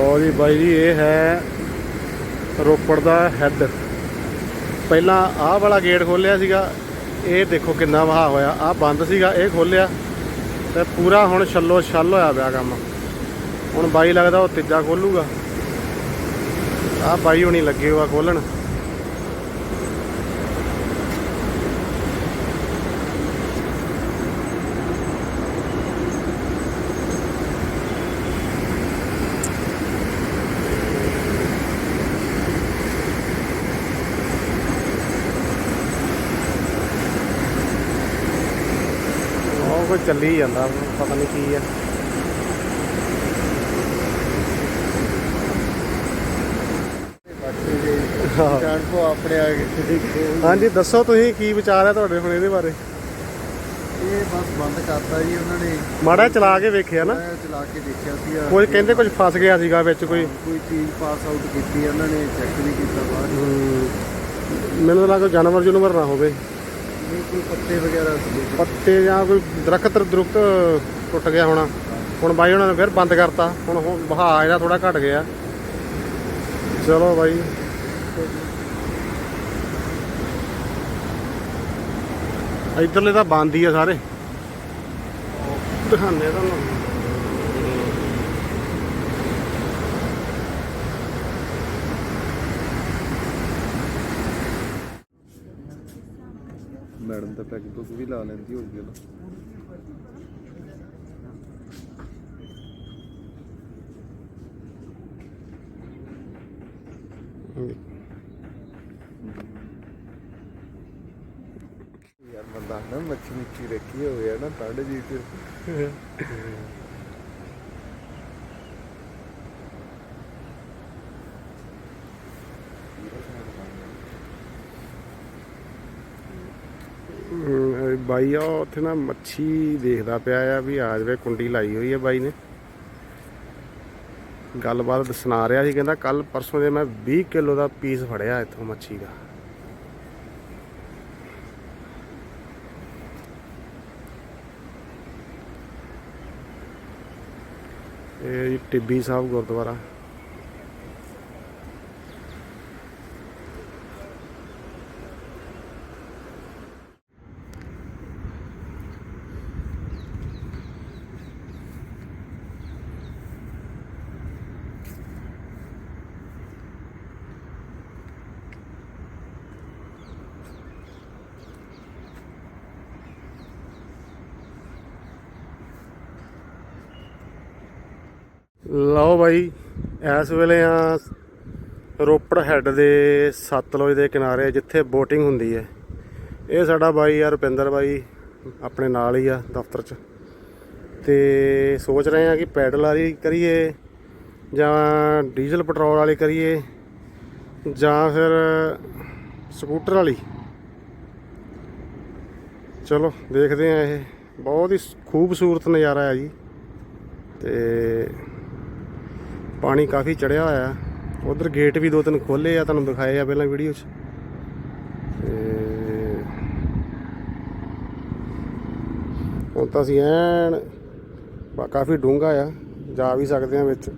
ਲੋ ਜੀ ਬਾਈ ਜੀ, ਇਹ ਹੈ ਰੋਪੜ ਦਾ ਹੈੱਡ ਪਹਿਲਾਂ ਆਹ ਵਾਲਾ ਗੇਟ ਖੋਲਿਆ ਸੀਗਾ, ਇਹ ਦੇਖੋ ਕਿੰਨਾ ਵਹਾ ਹੋਇਆ, ਆਹ ਬੰਦ ਸੀਗਾ, ਇਹ ਖੋਲਿਆ ਤੇ ਪੂਰਾ ਹੁਣ ਛੱਲੋ ਛੱਲ ਹੋਇਆ ਪਿਆ ਕੰਮ। ਹੁਣ ਬਾਈ ਲੱਗਦਾ ਉਹ ਤੀਜਾ ਖੋਲੂਗਾ। ਆਹ ਬਾਈ ਹੁਣੀ ਲੱਗੇ ਹੋਆ ਖੋਲਣ ਕੋਈ ਚੱਲੀ ਜਾਂਦਾ ਪਤਾ ਨਹੀਂ ਕੀ ਆ। ਬਾਕੀ ਦੇ ਜਾਣ ਕੋ ਆਪਣੇ ਆ ਕੇ ਦੇਖੋ ਹਾਂਜੀ ਦੱਸੋ ਤੁਸੀਂ ਕੀ ਵਿਚਾਰ ਹੈ ਤੁਹਾਡੇ ਹੁਣ ਇਹਦੇ ਬਾਰੇ? ਇਹ ਬਸ ਬੰਦ ਕਰਤਾ ਜੀ ਉਹਨਾਂ ਨੇ। ਮਾੜਾ ਚਲਾ ਕੇ ਵੇਖਿਆ ਨਾ। ਚਲਾ ਕੇ ਦੇਖਿਆ ਸੀ ਕੋਈ ਕਹਿੰਦੇ ਕੁਝ ਫਸ ਗਿਆ ਸੀਗਾ ਵਿੱਚ ਕੋਈ? ਕੋਈ ਚੀਜ਼ ਪਾਸ ਆਊਟ ਕੀਤੀ ਉਹਨਾਂ ਨੇ ਚੈੱਕ ਵੀ ਕੀਤਾ ਬਾਅਦ ਮੈਨੂੰ ਲੱਗਾ ਜਾਨਵਰ ਜੁਨਵਰ ਨਾ ਹੋਵੇ। ਨਹੀਂ ਕੋਈ ਪੱਤੇ ਵਗੈਰਾ ਸੀ? ਪੱਤੇ ਜਾਂ ਕੋਈ ਦਰਖਤ ਦਰੁਖਤ ਟੁੱਟ ਗਿਆ ਹੋਣਾ। ਹੁਣ ਬਾਈ ਉਹਨਾਂ ਨੇ ਫਿਰ ਬੰਦ ਕਰਤਾ। ਹੁਣ ਹੁਣ ਵਹਾਅ ਇਹਦਾ ਥੋੜਾ ਘਟ ਗਿਆ। ਚਲੋ ਬਾਈ। ਇਧਰਲੇ ਤਾਂ ਬੰਦ ਹੀ ਆ ਸਾਰੇ। ਦਿਖਾਉਂਦੇ ਆ ਤੁਹਾਨੂੰ। ਮੈਡਮ ਤਾਂ ਪੈਗ ਪੁੱਗ ਵੀ ਲਾ ਲੈਂਦੀ ਹੋਊਗੀ ਨਾ ਯਾਰ ਬੰਦਾ ਨਾ ਮੱਛੀ ਮਿੱਛੀ ਰੱਖੀ ਹੋਵੇ ਨਾ ਠੰਡ ਜੀ ਤੇ। ਬਾਈ ਆ, ਉੱਥੇ ਨਾ ਮੱਛੀ ਦੇਖਦਾ ਪਿਆ ਆ ਵੀ ਆ ਜਾਵੇ ਕੁੰਡੀ ਲਾਈ ਹੋਈ ਹੈ ਬਾਈ ਨੇ। ਗੱਲਬਾਤ ਸੁਣਾ ਰਿਹਾ ਸੀ, ਕਹਿੰਦਾ ਕੱਲ ਪਰਸੋਂ ਦੇ ਮੈਂ 20 ਕਿਲੋ ਦਾ ਪੀਸ ਫੜਿਆ ਇੱਥੋਂ ਮੱਛੀ ਦਾ। ਇਹ ਟਿੱਬੀ ਸਾਹਿਬ ਗੁਰਦੁਆਰਾ। ਲਓ ਬਾਈ, ਇਸ ਵੇਲੇ ਆ ਰੋਪੜ ਹੈੱਡ ਦੇ ਸਤਲੁਜ ਦੇ ਕਿਨਾਰੇ ਜਿੱਥੇ ਬੋਟਿੰਗ ਹੁੰਦੀ ਹੈ। ਇਹ ਸਾਡਾ ਬਾਈ ਆ ਰੁਪਿੰਦਰ ਬਾਈ, ਆਪਣੇ ਨਾਲ ਹੀ ਆ ਦਫ਼ਤਰ 'ਚ। ਤੇ ਸੋਚ ਰਹੇ ਆ ਕਿ ਪੈਡਲ ਵਾਲੀ ਕਰੀਏ ਜਾਂ ਡੀਜ਼ਲ ਪੈਟਰੋਲ ਵਾਲੀ ਕਰੀਏ ਜਾਂ ਫਿਰ ਸਕੂਟਰ ਵਾਲੀ। ਚਲੋ, ਦੇਖਦੇ ਆ ਇਹ। ਬਹੁਤ ਹੀ ਖੂਬਸੂਰਤ ਨਜ਼ਾਰਾ ਹੈ ਜੀ। ਤੇ ਪਾਣੀ ਕਾਫੀ ਚੜਿਆ ਹੋਇਆ ਹੈ। ਉਧਰ ਗੇਟ ਵੀ ਦੋ ਤਿੰਨ ਖੋਲੇ ਆ, ਤੁਹਾਨੂੰ ਦਿਖਾਏ ਆ ਪਹਿਲਾਂ ਵੀਡੀਓ 'ਚ। ਹੁਣ ਤਾਂ ਅਸੀਂ ਐਨ ਕਾਫੀ ਡੂੰਘਾ ਆ, ਜਾ ਵੀ ਸਕਦੇ ਆ ਵਿੱਚ।